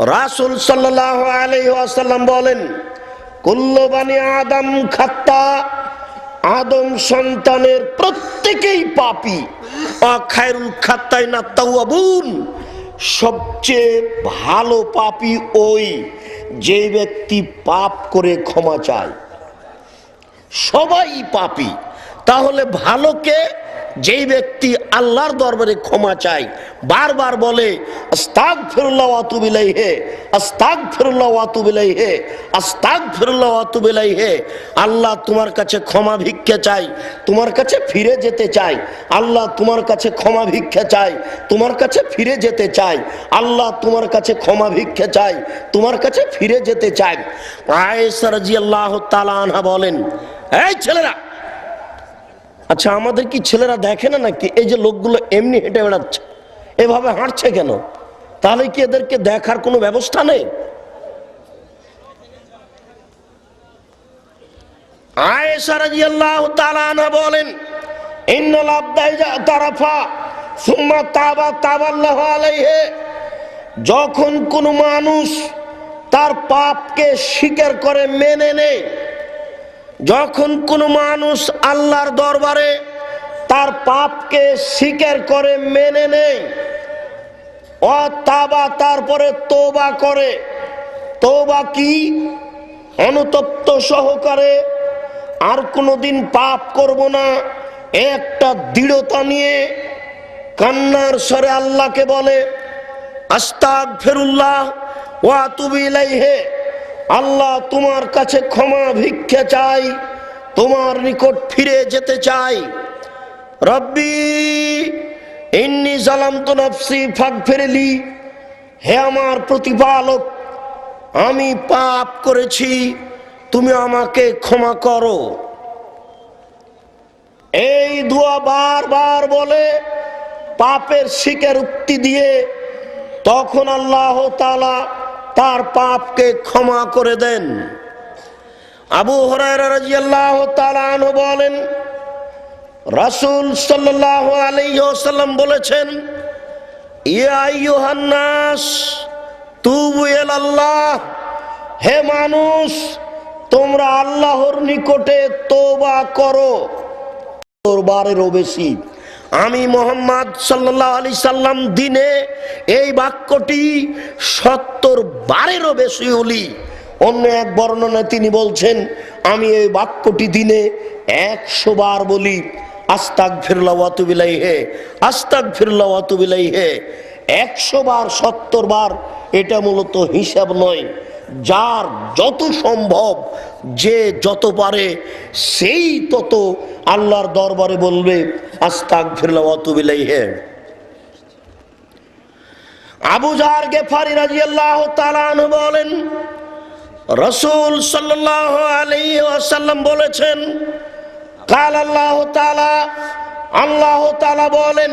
রাসুল সাল্লাহ আলাইসাল্লাম বলেন কুল্লবানি আদম খাত্তা, আদম সন্তানের প্রত্যেকেই পাপি। খায়রুল খাত্তাই না তাওয়াবুন, সবচেয়ে ভালো পাপি ওই যে ব্যক্তি পাপ করে ক্ষমা চায়। সবাই পাপি। তাহলে ভালোকে যেই ব্যক্তি আল্লাহর দরবারে ক্ষমা চায়, বারবার বলে আস্তাক ফিরুল্লাহ আতুবিলাই হে আস্তাক ফিরুল্লাহ আতুবিলাই হে আস্তাক ফিরুল্লাহ আতুবিলাই হে আল্লাহ তোমার কাছে ক্ষমা ভিক্ষা চাই তোমার কাছে ফিরে যেতে চাই আল্লাহ তোমার কাছে ক্ষমা ভিক্ষা চাই তোমার কাছে ফিরে যেতে চাই আল্লাহ তোমার কাছে ক্ষমা ভিক্ষা চাই তোমার কাছে ফিরে যেতে চাই আয়েশা রাদিয়াল্লাহু তাআলা আনহা বলেন, এই ছেলেরা আচ্ছা আমাদের কি ছেলেরা দেখে না নাকি এই যে লোকগুলো এমনি হেঁটে বেড়াচ্ছে? এভাবে হাঁটছে কেন? তাহলে কি এদেরকে দেখার কোনো ব্যবস্থা নেই? তারাফা তাবা যখন কোনো মানুষ তার পাপকে স্বীকার করে, মেনে নেয় যখন কোনো মানুষ আল্লাহর দরবারে তার পাপকে স্বীকার করে, মেনে নেয় তাবা তারপরে তোবা করে, তোবা কি? অনুতপ্ত সহকারে আর কোনোদিন পাপ করব না। একটা দৃঢ়তা নিয়ে কান্নার স্বরে আল্লাহকে বলে আস্তাক ফেরুল্লাহ ওয়া তুবি ইলাইহে। আল্লাহ তোমার কাছে ক্ষমা ভিক্ষা চাই, তোমার নিকট ফিরে যেতে চাই। রব্বি, ইন্নি জালাম তো নফসি ফাঁক ফেরেলি হে আমার প্রতিপালক, আমি পাপ করেছি, তুমি আমাকে ক্ষমা করো। এই দোয়া বারবার বলে, পাপের শিকার উক্তি দিয়ে, তখন আল্লাহ তালা তার পাপকে ক্ষমা করে দেন। আবু তালান বলেন, রাসুল সাল্লাহ আলাইসাল্লাম বলেছেন হে মানুষ, তোমরা আল্লাহর নিকটে তোবা করো। বারেরও বেশি। আমি মোহাম্মদ সাল্লাহ আলি সাল্লাম দিনে এই বাক্যটি সত্তর বারেরও বেশি হলি অন্য এক বর্ণনায় তিনি বলছেন, আমি এই বাক্যটি দিনে একশো বার বলি আস্তাক ফিরলা ওয়াতুবিলাই হে আস্তাক ফিরলা ওয়াতুবিলাই হে একশো বার, সত্তর বার, এটা মূলত হিসাব নয়। যার যত সম্ভব, যে যত পারে, সেই তত আল্লাহর দরবারে বলবে আস্তাক ফিরলা অতুবিলাই হে আবু জার গেফারি রাজিয়াল্লাহ তালান বলেন, রসুল সাল্লাহ আলী আসাল্লাম বলেছেন, কাল আল্লাহ তালা আল্লাহ তালা বলেন,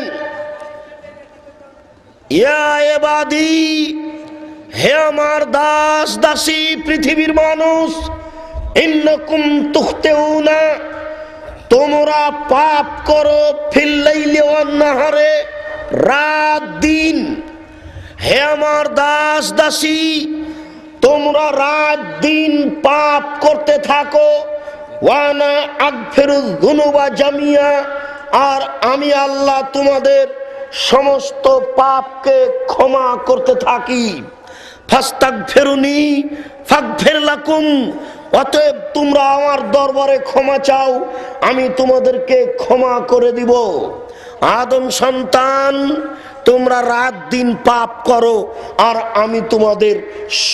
ইয়া এবাদি হে আমার দাস দাসী পৃথিবীর মানুষ, ইন্নকুম তুখতেউনা, তোমরা পাপ করো ফিল্লাইলে অন্নাহারে রাত দিন। হে আমার দাস দাসী, তোমরা রাত দিন পাপ করতে থাকো। ওয়ানা আগফেরু ধুনুবা জামিয়া, আর আমি আল্লাহ তোমাদের সমস্ত পাপকে ক্ষমা করতে থাকি। ফাস্তাক ফেরুনি, ফাঁক ফেরলাকুম। অতএব তোমরা আমার দরবারে ক্ষমা চাও, আমি তোমাদেরকে ক্ষমা করে দিব। আদম সন্তান, তোমরা রাত দিন পাপ করো, আর আমি তোমাদের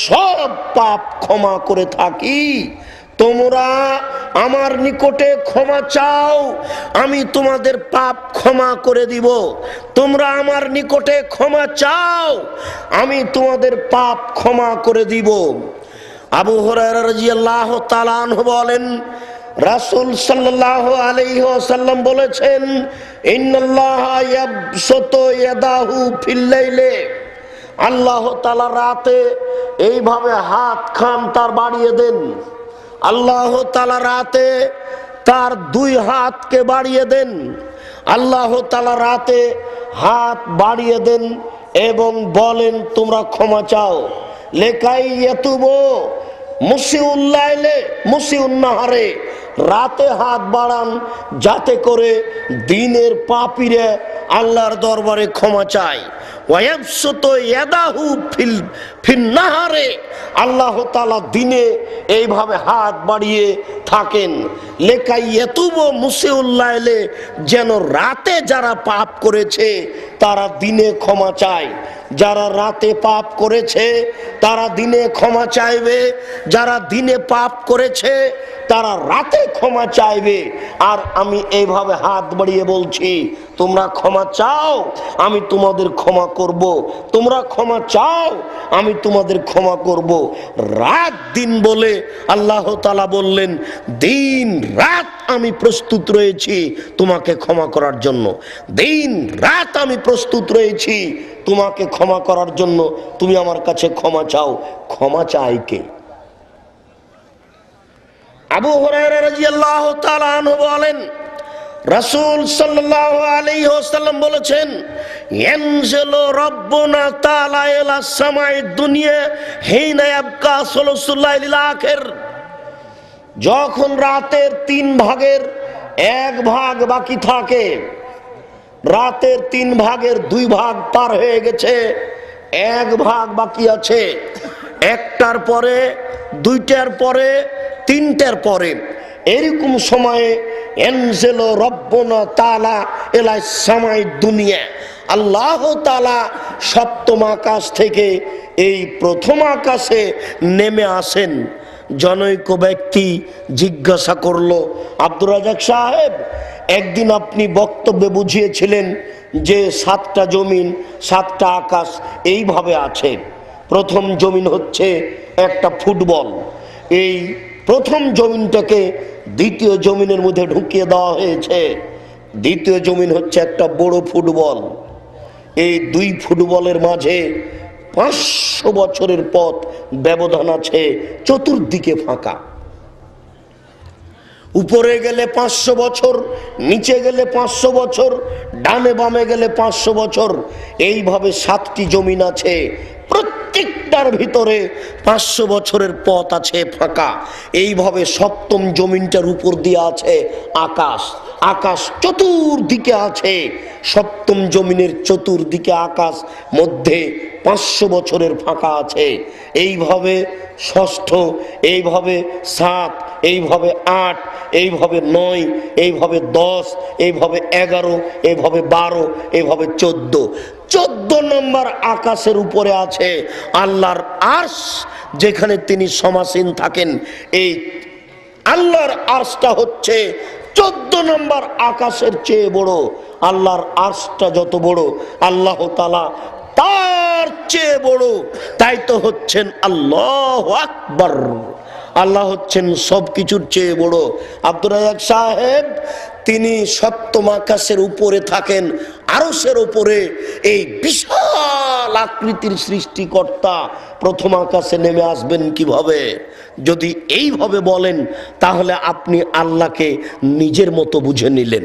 সব পাপ ক্ষমা করে থাকি। তোমরা আমার নিকটে ক্ষমা চাও, আমি তোমাদের পাপ ক্ষমা করে দিব। তোমরা আমার নিকটে ক্ষমা চাও, আমি তোমাদের পাপ ক্ষমা করে দিব। আবু হরাহ তালান বলেন, রাসুল সাল্লাহ আলাইসাল্লাম বলেছেন আল্লাহ তালা রাতে এইভাবে হাত খান তার বাড়িয়ে দেন। আল্লাহ তালা রাতে তার দুই হাতকে বাড়িয়ে দেন। আল্লাহ তালা রাতে হাত বাড়িয়ে দেন এবং বলেন, তোমরা ক্ষমা চাও। লেখাই এতুবো রাতে হাত বাড়ান যাতে করে দিনের পাপিরে আল্লাহর দরবারে ক্ষমা চায়। আল্লাহ তাআলা দিনে এইভাবে হাত বাড়িয়ে থাকেন। লেখাই এতুব মুসিউল্লাইলে যেন রাতে যারা পাপ করেছে, তারা দিনে ক্ষমা চায়। যারা রাতে পাপ করেছে, তারা দিনে ক্ষমা চাইবে। যারা দিনে পাপ করেছে, তারা রাতে ক্ষমা চাইবে। আর আমি এইভাবে হাত বাড়িয়ে বলছি, তোমরা ক্ষমা চাও, আমি তোমাদের ক্ষমা করব। তোমরা ক্ষমা চাও, আমি তোমাদের ক্ষমা করব। রাত দিন বলে আল্লাহ তালা বললেন, দিন রাত আমি প্রস্তুত রয়েছি তোমাকে ক্ষমা করার জন্য। দিন রাত আমি প্রস্তুত রয়েছি তোমাকে ক্ষমা করার জন্য। তুমি আমার কাছে ক্ষমা চাও। ক্ষমা চাই কে? আবু বলেন, রাসূল সাল্লাল্লাহু আলাইহি ওয়াসাল্লাম বলেছেন যখন রাতের তিন ভাগের এক ভাগ বাকি থাকে, রাতের তিন ভাগের দুই ভাগ পার হয়ে গেছে, এক ভাগ বাকি আছে। একটার পরে, দুইটার পরে, তিনটার পরে। এরকম সময়ে এনজেল রব্বনা তালা সামাই দুনিয়া। আল্লাহ তালা সপ্তম আকাশ থেকে এই প্রথম আকাশে নেমে আসেন। জনৈক ব্যক্তি জিজ্ঞাসা করল, আব্দুর রাজাক সাহেব, একদিন আপনি বক্তব্যে বুঝিয়েছিলেন যে সাতটা জমিন, সাতটা আকাশ এইভাবে আছে। প্রথম জমিন হচ্ছে একটা ফুটবল। এই প্রথম জমিনটাকে দ্বিতীয় জমিনের মধ্যে ঢুকিয়ে দেওয়া হয়েছে। দ্বিতীয় জমিন হচ্ছে একটা বড় ফুটবল। এই দুই ফুটবলের মাঝে পাঁচশো বছরের পথ ব্যবধান আছে, চতুর্দিকে ফাঁকা। উপরে গেলে পাঁচশো বছর, নিচে গেলে পাঁচশো বছর, ডানে বামে গেলে পাঁচশো বছর, এইভাবে সাতটি জমিন আছে। প্রত্যেকটার ভিতরে পাঁচশো বছরের পথ আছে ফাঁকা। এইভাবে সপ্তম জমিনটার উপর দিয়ে আছে আকাশ। আকাশ চতুর্দিকে আছে। সপ্তম জমিনের চতুর্দিকে আকাশ, মধ্যে পাঁচশো বছরের ফাঁকা আছে। এইভাবে ষষ্ঠ, এইভাবে সাত, এইভাবে আট, এইভাবে নয়, এইভাবে দশ, এইভাবে এগারো, এইভাবে বারো, এইভাবে চোদ্দ। চোদ্দ নম্বর আকাশের উপরে আছে আল্লাহর আর্শ, যেখানে তিনি সমাসীন থাকেন। এই আল্লাহর আর্শটা হচ্ছে চোদ্দ নম্বর আকাশের চেয়ে বড়, আল্লাহর আর্শটা যত বড়, আল্লাহ তালা তার চেয়ে বড়। তাই তো হচ্ছেন আল্লাহ আকবর। আল্লাহ হচ্ছেন সব কিছুর চেয়ে বড়। আব্দুর রাজাক সাহেব, তিনি সপ্তম আকাশের উপরে থাকেন আরসের উপরে। এই বিশাল আকৃতির সৃষ্টিকর্তা প্রথম আকাশে নেমে আসবেন কীভাবে? যদি এইভাবে বলেন, তাহলে আপনি আল্লাহকে নিজের মতো বুঝে নিলেন।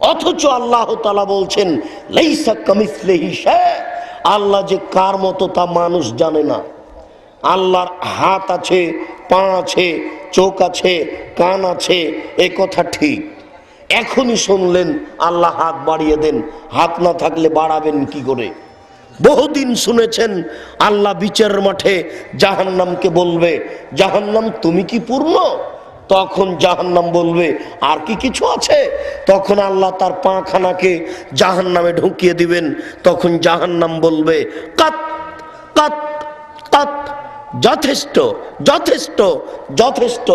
অথচ আল্লাহ তালা বলছেন আল্লাহ যে কার মতো তা মানুষ জানে না। আল্লাহর হাত আছে, পা আছে, চোখ আছে, কান আছে, এ কথা ঠিক। এখনই শুনলেন, আল্লাহ হাত বাড়িয়ে দেন। হাত না থাকলে বাড়াবেন কি করে? বহুদিন শুনেছেন, আল্লাহ বিচারের মাঠে জাহান্নামকে বলবে, জাহান্নাম তুমি কি পূর্ণ? তখন জাহান্নাম বলবে, আর কি কিছু আছে? তখন আল্লাহ তার পাখানাকে জাহান্নামে ঢুকিয়ে দিবেন। তখন জাহান্নাম বলবে যথেষ্ট যথেষ্ট যথেষ্ট।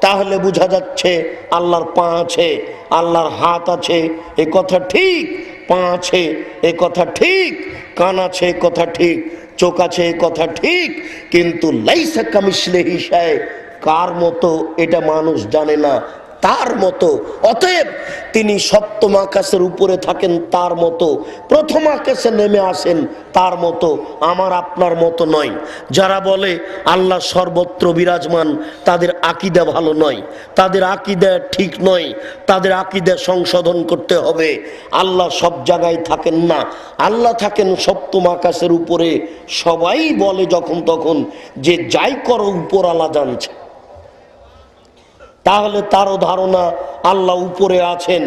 তাহলে বোঝা যাচ্ছে, আল্লাহর পা আছে, আল্লাহর হাত আছে, এ কথা ঠিক। পা আছে, এ কথা ঠিক, কান আছে, এ কথা ঠিক, চোখ আছে, এ কথা ঠিক, কিন্তু লাইসা কামিসলে হিসায় কার মতো এটা মানুষ জানে না তার মতো। অতএব তিনি সপ্তম আকাশের উপরে থাকেন তার মতো। প্রথম আকাশে নেমে আসেন তার মতো। আমার আপনার মতো নয়। যারা বলে আল্লাহ সর্বত্র বিরাজমান, তাদের আকিদা ভালো নয়। তাদের আকিদা ঠিক নয়। তাদের আকিদা সংশোধন করতে হবে। আল্লাহ সব জায়গায় থাকেন না। আল্লাহ থাকেন সপ্তম আকাশের উপরে। সবাই বলে যখন তখন যে যাই করো, উপর আল্লাহ জানছে। তাহলে তারও ধারণা আল্লাহ উপরে আছেন।